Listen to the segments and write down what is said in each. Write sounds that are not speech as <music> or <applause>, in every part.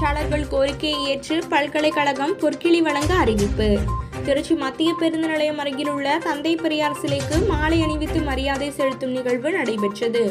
பற்றாளர்கள் கோரிக்கையை ஏற்று பல்கலைக்கழகம் பொற்கிளி வழங்க அறிவிப்பு. திருச்சி மத்திய பேருந்து நிலையம் அருகில் உள்ள தந்தை பெரியார் சிலைக்கு மாலை அணிவித்து மரியாதை செலுத்தும் நிகழ்வு நடைபெற்றது.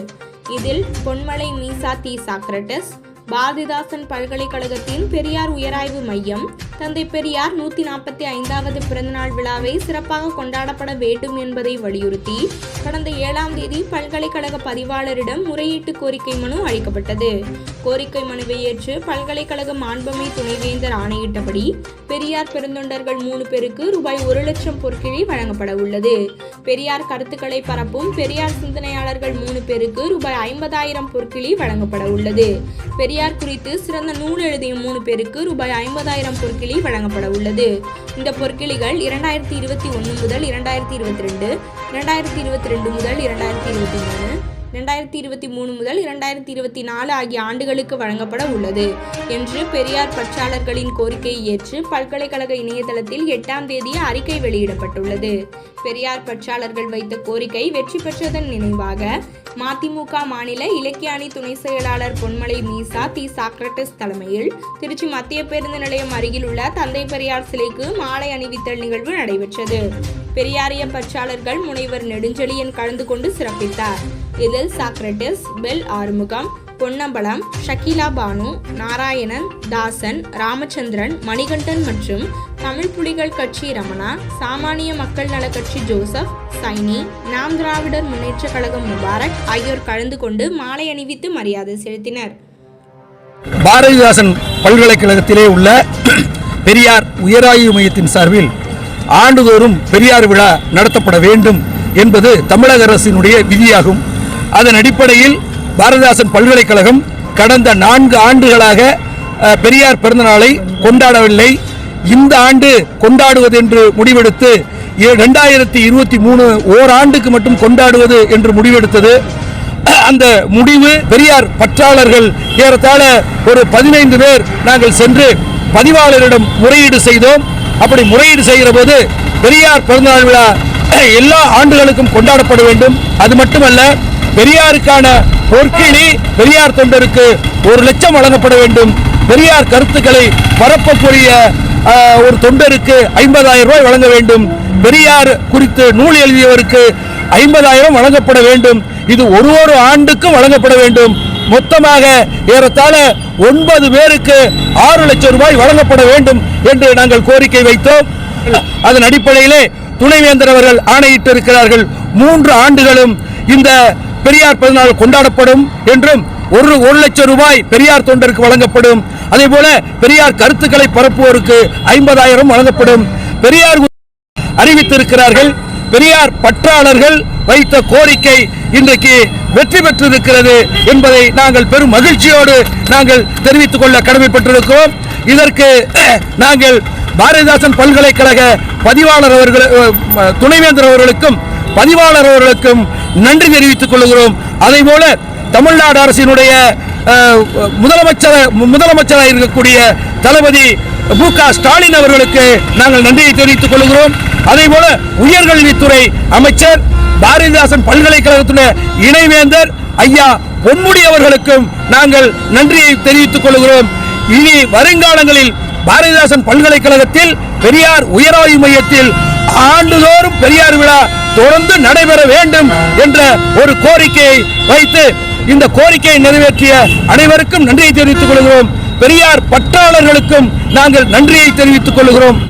இதில் பொன்மலை மீசா தி சாக்ரட்டஸ் பாரதிதாசன் பல்கலைக்கழகத்தின் பெரியார் உயராய்வு மையம் தந்தை பெரியார் நூத்தி நாற்பத்தி ஐந்தாவது பிறந்தநாள் விழாவை சிறப்பாக கொண்டாடப்பட வேண்டும் என்பதை வலியுறுத்தி கடந்த ஏழாம் தேதி பல்கலைக்கழக பதிவாளரிடம் முறையீட்டு கோரிக்கை மனு அளிக்கப்பட்டது. கோரிக்கை மனுவை ஏற்று பல்கலைக்கழக மாண்புமை துணைவேந்தர் ஆணையிட்டபடி பெரியார் பெருந்தொண்டர்கள் மூணு பேருக்கு ரூபாய் ஒரு லட்சம் பொற்கிழி வழங்கப்பட உள்ளது. பெரியார் கருத்துக்களை பரப்பும் பெரியார் சிந்தனையாளர்கள் மூணு பேருக்கு ரூபாய் ஐம்பதாயிரம் பொற்கிழி வழங்கப்பட உள்ளது. பெரியார் குறித்து சிறந்த நூல் எழுதிய மூணு பேருக்கு ரூபாய் ஐம்பதாயிரம் பொற்கிழி வழங்கப்பட உள்ளது. இந்த பொற்கிளிகள் இரண்டாயிரத்தி இருபத்தி ஒன்று முதல் இரண்டாயிரத்தி இருபத்தி ரெண்டு இரண்டாயிரத்தி இருபத்தி ரெண்டு முதல் இரண்டாயிரத்தி இருபத்தி மூணு இரண்டாயிரத்தி இருபத்தி மூணு முதல் இரண்டாயிரத்தி இருபத்தி நாலு ஆகிய ஆண்டுகளுக்கு வழங்கப்பட உள்ளது என்று பெரியார் பற்றாளர்களின் கோரிக்கையை ஏற்று பல்கலைக்கழக இணையதளத்தில் எட்டாம் தேதி அறிக்கை வெளியிடப்பட்டுள்ளது. பெரியார் பற்றாளர்கள் வைத்த கோரிக்கை வெற்றி பெற்றதன் நினைவாக மதிமுக மாநில இலக்கிய அணி துணை செயலாளர் பொன்மலை மீசா தி சாக்ரட்டிஸ் தலைமையில் திருச்சி மத்திய பேருந்து நிலையம் அருகில் உள்ள தந்தை பெரியார் சிலைக்கு மாலை அணிவித்தல் நிகழ்வு நடைபெற்றது. பெரியாரிய பற்றாளர்கள் முனைவர் நெடுஞ்செழியன் கலந்து கொண்டு சிறப்பித்தார். இதில் சாக்ரட்டிஸ் பெல் ஆறுமுகம் பொன்னம்பலம் ஷக்கீலா பானு நாராயணன் தாசன் ராமச்சந்திரன் மணிகண்டன் மற்றும் தமிழ் புலிகள் கட்சி ரமணா சாமானிய மக்கள் நல கட்சி ஜோசப் சைனி நாம் திராவிடர் முன்னேற்ற கழகம் முபாரக் ஆகியோர் கலந்து கொண்டு மாலை அணிவித்து மரியாதை செலுத்தினர். பாரதிதாசன் பல்கலைக்கழகத்திலே உள்ள பெரியார் உயராய்வு மையத்தின் சார்பில் ஆண்டுதோறும் பெரியார் விழா நடத்தப்பட வேண்டும் என்பது தமிழக அரசினுடைய விதியாகும். அதன் அடிப்படையில் பாரதிதாசன் பல்கலைக்கழகம் கடந்த நான்கு ஆண்டுகளாக பெரியார் பிறந்தநாளை கொண்டாடவில்லை. இந்த ஆண்டு கொண்டாடுவது என்று முடிவெடுத்து ரெண்டாயிரத்தி இருபத்தி மூணு ஓராண்டுக்கு மட்டும் கொண்டாடுவது என்று முடிவெடுத்தது. அந்த முடிவு பெரியார் பற்றாளர்கள் ஏறத்தாழ ஒரு பதினைந்து பேர் நாங்கள் சென்று பதிவாளரிடம் முறையீடு செய்தோம். அப்படி முறையீடு செய்கிற போது பெரியார் பிறந்தநாள் விழா எல்லா ஆண்டுகளுக்கும் கொண்டாடப்பட வேண்டும். அது மட்டுமல்ல பெரியாருக்கான பொற்கிழி பெரியார் தொண்டருக்கு ஒரு லட்சம் வழங்கப்பட வேண்டும். பெரியார் கருத்துக்களை பரப்பக்கூடிய ஒரு தொண்டருக்கு ஐம்பதாயிரம் ரூபாய் வழங்க வேண்டும். பெரியார் குறித்து நூல் எழுதியவருக்கு ஐம்பதாயிரம் வழங்கப்பட வேண்டும். இது ஒரு ஒரு ஆண்டுக்கும் வழங்கப்பட வேண்டும். மொத்தமாக ஏறத்தாழ ஒன்பது பேருக்கு ஆறு லட்சம் ரூபாய் வழங்கப்பட வேண்டும் என்று நாங்கள் கோரிக்கை வைத்தோம். அதன் அடிப்படையிலே துணைவேந்தர் அவர்கள் ஆணையிட்டு இருக்கிறார்கள் மூன்று ஆண்டுகளும் இந்த பெரியார் பிறந்தநாள் கொண்டாடப்படும் என்றும் ஒரு ஒரு லட்சம் ரூபாய் பெரியார் தொண்டருக்கு வழங்கப்படும். அதே போல பெரியார் கருத்துக்களை பரப்புவோருக்கு ஐம்பதாயிரம் வழங்கப்படும். பெரியார் அறிவித்திருக்கிறார்கள் பெரியார் பற்றாளர்கள் வைத்த கோரிக்கை இன்றைக்கு வெற்றி பெற்றிருக்கிறது என்பதை நாங்கள் பெரும் மகிழ்ச்சியோடு நாங்கள் தெரிவித்துக் கொள்ள கடமைப்பட்டிருக்கிறோம். இதற்கு <clears throat> நாங்கள் பாரதிதாசன் பல்கலைக்கழக பதிவாளர் அவர்கள் துணைவேந்தர் அவர்களுக்கும் பதிவாளர் அவர்களுக்கும் நன்றி தெரிவித்துக் கொள்கிறோம். அதே போல தமிழ்நாடு அரசினுடைய முதலமைச்சர் முதலமைச்சராக இருக்கக்கூடிய தளபதி மு க ஸ்டாலின் அவர்களுக்கு நாங்கள் நன்றியை தெரிவித்துக் கொள்கிறோம். அதே போல உயர்கல்வித்துறை அமைச்சர் பாரதிதாசன் பல்கலைக்கழகத்துடைய இணைவேந்தர் ஐயா பொன்முடி அவர்களுக்கும் நாங்கள் நன்றியை தெரிவித்துக் கொள்கிறோம். இனி வருங்காலங்களில் பாரதிதாசன் பல்கலைக்கழகத்தில் பெரியார் உயராய்வு மையத்தில் ஆண்டுதோறும் பெரியார் விழா தொடர்ந்து நடைபெற வேண்டும் என்ற ஒரு கோரிக்கையை வைத்து இந்த கோரிக்கையை நிறைவேற்றிய அனைவருக்கும் நன்றியை தெரிவித்துக் கொள்கிறோம். பெரியார் பற்றாளர்களுக்கும் நாங்கள் நன்றியை தெரிவித்துக் கொள்கிறோம்.